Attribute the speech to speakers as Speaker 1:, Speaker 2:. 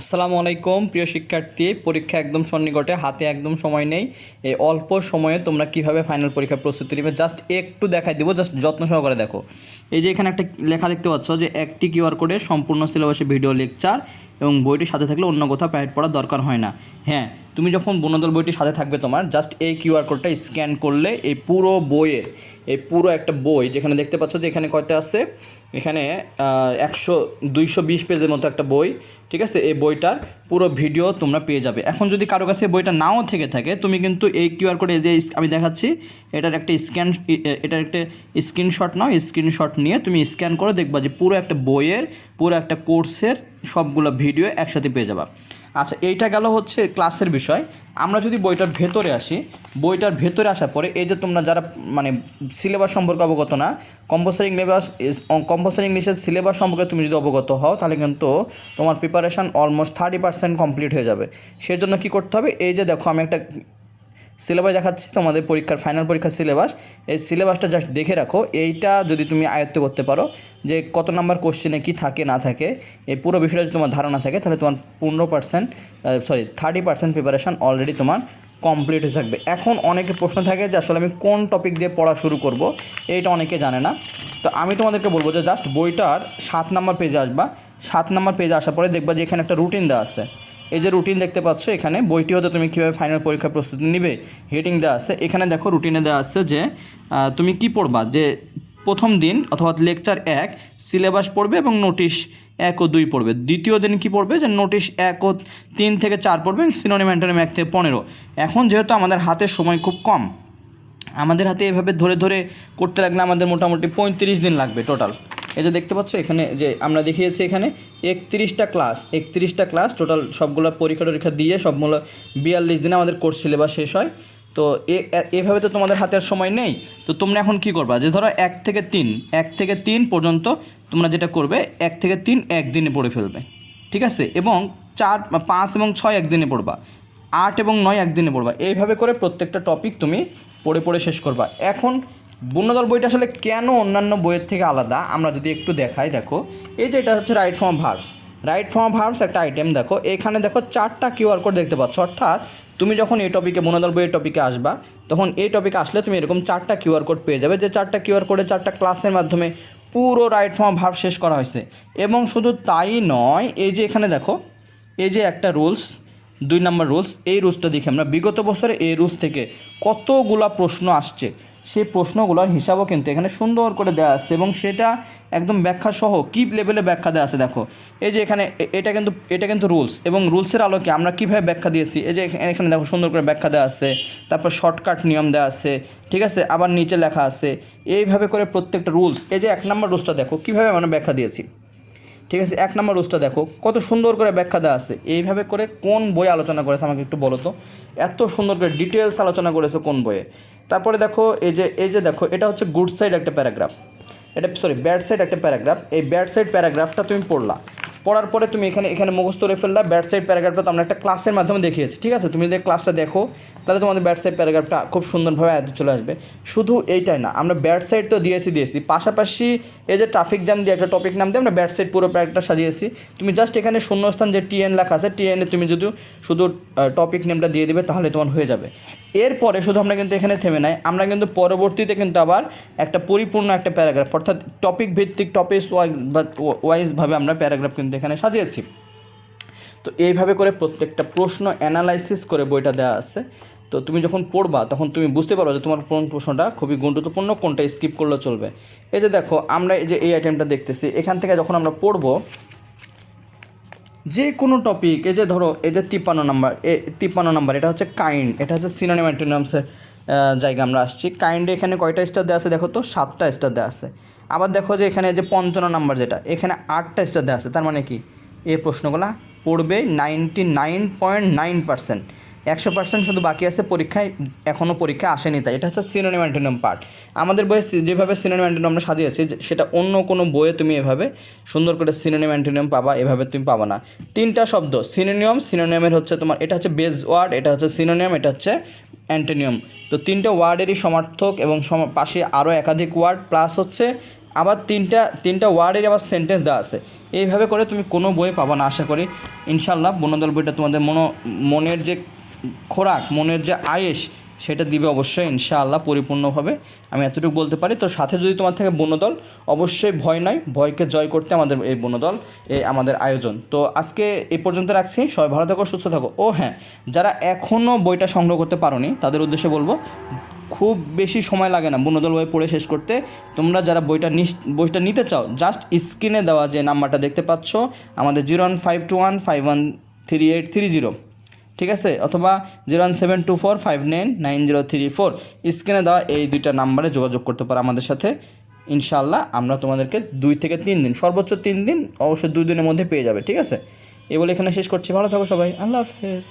Speaker 1: আসসালামু আলাইকুম, প্রিয় শিক্ষার্থী। পরীক্ষা একদম সন্নিকটে, হাতে একদম সময় নেই। এই অল্প সময়ে তোমরা কীভাবে ফাইনাল পরীক্ষার প্রস্তুতি নেবে? জাস্ট একটু দেখাই দেবো জাস্ট যত্ন সহকারে দেখো। এই যে এখানে একটা লেখা দেখতে পাচ্ছ যে, একটি কিউআর কোডে সম্পূর্ণ সিলেবাসে ভিডিও লেকচার এবং বইটি সাথে থাকলে অন্য কোথাও প্রাইভেট পড়ার দরকার হয় না। হ্যাঁ তুমি যখন বনদল বইটি সাথে থাকবে তোমার জাস্ট এই কিউআর কোডটা স্ক্যান করলে এই পুরো বইয়ের এই পুরো একটা বই যেখানে দেখতে পাচ্ছ যে এখানে কয়টা আছে? এখানে একশো, দুইশো বিশ পেজের মতো একটা বই, ঠিক আছে? এই বইটার পুরো ভিডিও তোমরা পেয়ে যাবে। এখন যদি কারও কাছে বইটা নাও থেকে থাকে, তুমি কিন্তু এই কিউআর কোডে যে আমি দেখাচ্ছি, এটার একটা স্ক্যান এটার একটা স্ক্রিনশট নাও স্ক্রিনশট নিয়ে তুমি স্ক্যান করে দেখবা যে পুরো একটা বইয়ের, পুরো একটা কোর্সের সবগুলো ভিডিও একসাথে পেয়ে যাবা। আচ্ছা এইটা গেল হচ্ছে ক্লাসের বিষয়। আমরা যদি বইটার ভেতরে আসি, বইটার ভেতরে আসার পরে এই যে তোমরা যারা মানে সিলেবাস সম্পর্কে অবগত না কম্পালসারি ইংলিশ কম্পালসারি ইংলিশের সিলেবাস সম্পর্কে তুমি যদি অবগত হও, তাহলে কিন্তু তোমার preparation almost thirty percent complete হয়ে যাবে। সেই জন্য কী করতে হবে? এই যে দেখো, আমি একটা সিলেবাস দেখাচ্ছি, তোমাদের পরীক্ষার ফাইনাল পরীক্ষার সিলেবাস এই সিলেবাসটা জাস্ট দেখে রাখো, এইটা যদি তুমি আয়ত্ত করতে পারো, যে কত নাম্বার কোশ্চেনে কী থাকে, না থাকে, এই পুরো বিষয়টা যদি তোমার ধারণা থাকে, তাহলে তোমার পনেরো percent sorry thirty percent preparation already তোমার কমপ্লিট হয়ে থাকবে। এখন অনেকে প্রশ্ন থাকে যে আসলে আমি কোন টপিক দিয়ে পড়া শুরু করব, এইটা অনেকে জানে না। তো আমি তোমাদেরকে বলব যে জাস্ট বইটার সাত নাম্বার পেজে আসবা, সাত নাম্বার পেজে আসার পরে দেখবা যে এখানে একটা রুটিন দেওয়া আছে। এই যে রুটিন দেখতে পাচ্ছ, এখানে বইটি হতে তুমি কীভাবে ফাইনাল পরীক্ষার প্রস্তুতি নিবে হেডিং দেওয়া আছে। এখানে দেখো রুটিনে দেওয়া আছে যে তুমি কি পড়বা? যে প্রথম দিন অথবা লেকচার এক সিলেবাস পড়বে এবং নোটিশ এক ও দুই পড়বে। দ্বিতীয় দিন কি পড়বে? যে নোটিশ এক ও তিন থেকে চার পড়বে সিনোনিম অ্যান্টোনিম এক থেকে পনেরো। এখন যেহেতু আমাদের হাতে সময় খুব কম, আমাদের হাতে এভাবে ধরে ধরে করতে লাগলে আমাদের মোটামুটি পঁয়ত্রিশ দিন লাগবে টোটাল এই যে দেখতে পাচ্ছ, এখানে যে আমরা দেখিয়েছি এখানে একত্রিশটা ক্লাস একত্রিশটা ক্লাস টোটাল সবগুলো পরীক্ষা টরীক্ষা দিয়ে সবগুলো বিয়াল্লিশ দিনে আমাদের কোর্স সিলেবাস শেষ হয়। তো এভাবে তো তোমাদের হাতে সময় নেই। তো তোমরা এখন কি করবা? যে ধরো এক থেকে তিন, এক থেকে তিন পর্যন্ত তোমরা যেটা করবে, এক থেকে তিন একদিনে পড়ে ফেলবে। ঠিক আছে? এবং চার, পাঁচ এবং ছয় একদিনে পড়বা। আট এবং নয় একদিনে পড়বা। এইভাবে করে প্রত্যেকটা টপিক তুমি পড়ে পড়ে শেষ করবা। এখন বন্যদল বইটা আসলে কেন অন্যান্য বইয়ের থেকে আলাদা? আমরা যদি একটু দেখাই, দেখো। এই যে এটা হচ্ছে right form verbs right form verbs একটা আইটেম দেখো। এখানে দেখো চারটা কিউআর কোড দেখতে পাচ্ছ। অর্থাৎ তুমি যখন এই টপিকে বনদল বইয়ের টপিকে আসবা, তখন এই টপিকে আসলে তুমি এরকম চারটা কিউআর কোড পেয়ে যাবে। যে চারটা কিউআর কোডে চারটা ক্লাসের মাধ্যমে পুরো রাইট ফর্ম ভার্ব শেষ করা হয়েছে। এবং শুধু তাই নয়, এই যে এখানে দেখো, এই যে একটা রুলস দুই নম্বর রুলস এই রুলসটা দেখি আমরা বিগত বছরে এই রুলস থেকে কতগুলা প্রশ্ন আসছে। সেই প্রশ্নগুলোর হিসাবও কিন্তু এখানে সুন্দর করে দেওয়া আছে এবং সেটা একদম ব্যাখ্যা সহ কী লেভেলে ব্যাখ্যা দেওয়া আছে দেখো। এই যে এখানে এটা কিন্তু এটা কিন্তু রুলস এবং রুলসের আলোকে আমরা কীভাবে ব্যাখ্যা দিয়েছি, এই যে এখানে দেখো সুন্দর করে ব্যাখ্যা দেওয়া আছে, তারপর শর্টকাট নিয়ম দেওয়া আছে, ঠিক আছে? আবার নিচে লেখা আছে, এইভাবে করে প্রত্যেকটা রুলস এই যে এক নম্বর রুলসটা দেখো, কীভাবে আমরা ব্যাখ্যা দিয়েছি। ঠিক আছে, এক নম্বর রুলসটা দেখো, কত সুন্দর করে ব্যাখ্যা দেওয়া আছে। এইভাবে করে কোন বই আলোচনা করেছে আমাকে একটু বলো তো। এত সুন্দর করে ডিটেলস আলোচনা করেছে কোন বইয়ে। তারপরে দেখো, এই যে এই যে দেখো, এটা হচ্ছে গুড সাইড একটা প্যারাগ্রাফ। এটা, সরি, ব্যাড সাইড একটা প্যারাগ্রাফ। এই ব্যাড সাইড প্যারাগ্রাফটা তুমি পড়লা। পড়ার পরে তুমি এখানে এখানে মুখস্থ করে ফেললা ব্যাট সাইড প্যারাগ্রাফটা আমরা একটা ক্লাসের মাধ্যমে দেখিয়েছি, ঠিক আছে? তুমি যদি ক্লাসটা দেখো, তাহলে তোমাদের ব্যাট সাইড প্যারাগ্রাফটা খুব সুন্দরভাবে আয়ত্তে চলে আসবে। শুধু এইটাই না, আমরা ব্যাট সাইড তো দিয়েছি দিয়েছি। পাশাপাশি এই যে ট্রাফিক জ্যাম দিয়ে একটা টপিক নাম দিয়ে আমরা ব্যাট সাইড পুরো প্যারাগ্রাফটা সাজিয়েছি। তুমি জাস্ট এখানে শূন্যস্থান যে টিএন লেখা আছে টিএনে তুমি যদি শুধু টপিক নেমটা দিয়ে দিবে, তাহলে তোমার হয়ে যাবে। এরপরে শুধু আমরা কিন্তু এখানে থেমে নাই, আমরা কিন্তু পরবর্তীতে কিন্তু আবার একটা পরিপূর্ণ একটা প্যারাগ্রাফ, অর্থাৎ টপিক ভিত্তিক টপিক ওয়াইজভাবে আমরা প্যারাগ্রাফ কিন্তু এখানে সাজিয়েছি। তো এইভাবে করে প্রত্যেকটা প্রশ্ন অ্যানালাইসিস করে বইটা দেওয়া আছে। তো তুমি যখন পড়বা, তখন তুমি বুঝতে পারো যে তোমার কোন প্রশ্নটা খুবই গুরুত্বপূর্ণ, কোনটা স্কিপ করলে চলবে। এই যে দেখো, আমরা এই যে এই আইটেমটা দেখতেছি, এখান থেকে যখন আমরা পড়ব যে কোনো টপিক এই যে ধরো, এই যে তিপ্পান্ন নাম্বার এ তিপ্পান্ন নাম্বার এটা হচ্ছে কাইন্ড এটা হচ্ছে সিনোনিম অ্যান্টোনিয়ামসের জায়গা আমরা আসছি। কাইন্ডে এখানে কয়টা স্টার দেওয়া আছে দেখো তো? সাতটা স্টার দেওয়া আছে। আবার দেখো যে এখানে যে পঞ্চান্ন নাম্বার যেটা, এখানে আটটা স্টার দেওয়া আছে। তার মানে কি? এই প্রশ্নগুলো পড়বে ninety nine point nine percent একশো পার্সেন্ট শুধু বাকি আছে পরীক্ষায় এখনও পরীক্ষা আসেনি তাই। এটা হচ্ছে সিনোনিম অ্যান্টোনিম পার্ট আমাদের বইয়ে যেভাবে সিনোনিম অ্যান্টোনিম আমরা সাজিয়েছি সেটা অন্য কোনো বইয়ে তুমি এভাবে সুন্দর করে সিনোনিম অ্যান্টোনিম পাবা, এভাবে তুমি পাবা না। তিনটা শব্দ সিনোনিয়াম সিনোনিয়ামের হচ্ছে তোমার এটা হচ্ছে বেজ ওয়ার্ড এটা হচ্ছে সিনোনিয়াম এটা হচ্ছে অ্যান্টোনিয়াম তো তিনটা ওয়ার্ডেরই সমার্থক এবং পাশে আরও একাধিক ওয়ার্ড প্লাস হচ্ছে আবার তিনটা তিনটা ওয়ার্ডের আবার সেন্টেন্স দেওয়া আছে। এইভাবে করে তুমি কোনো বই পাবা না, আশা করি। ইনশাল্লাহ বনদল বইটা তোমাদের মনো মনের যে খোরাক, মনের যে আয়েস সেটা দিবে অবশ্যই, ইনশাআল্লাহ পরিপূর্ণভাবে। আমি এতটুকু বলতে পারি। তো সাথে যদি তোমার থেকে বনদল, অবশ্যই ভয় নয়, ভয়কে জয় করতে আমাদের এই বনদল, এই আমাদের আয়োজন। তো আজকে এই পর্যন্ত রাখছি। সবাই ভালো থাকো, সুস্থ থাকো। ও হ্যাঁ যারা এখনও বইটা সংগ্রহ করতে পারোনি, তাদের উদ্দেশ্যে বলব, খুব বেশি সময় লাগে না বনদল বই পড়ে শেষ করতে। তোমরা যারা বইটা বইটা নিতে চাও, জাস্ট স্ক্রিনে দেওয়া যে নাম্বারটা দেখতে পাচ্ছ, আমাদের zero one five two one five one three eight three zero. ঠিক আছে? অথবা zero one seven two four five nine nine zero three four. স্ক্রিনে দেওয়া এই দুইটা নাম্বারে যোগাযোগ করতে পারো আমাদের সাথে। ইনশাল্লাহ আমরা তোমাদেরকে দুই থেকে তিন দিন, সর্বোচ্চ তিন দিন, অবশ্যই দুই দিনের মধ্যে পেয়ে যাবে, ঠিক আছে? এ বলে এখানে শেষ করছি। ভালো থাকো সবাই। আল্লাহ হাফেজ।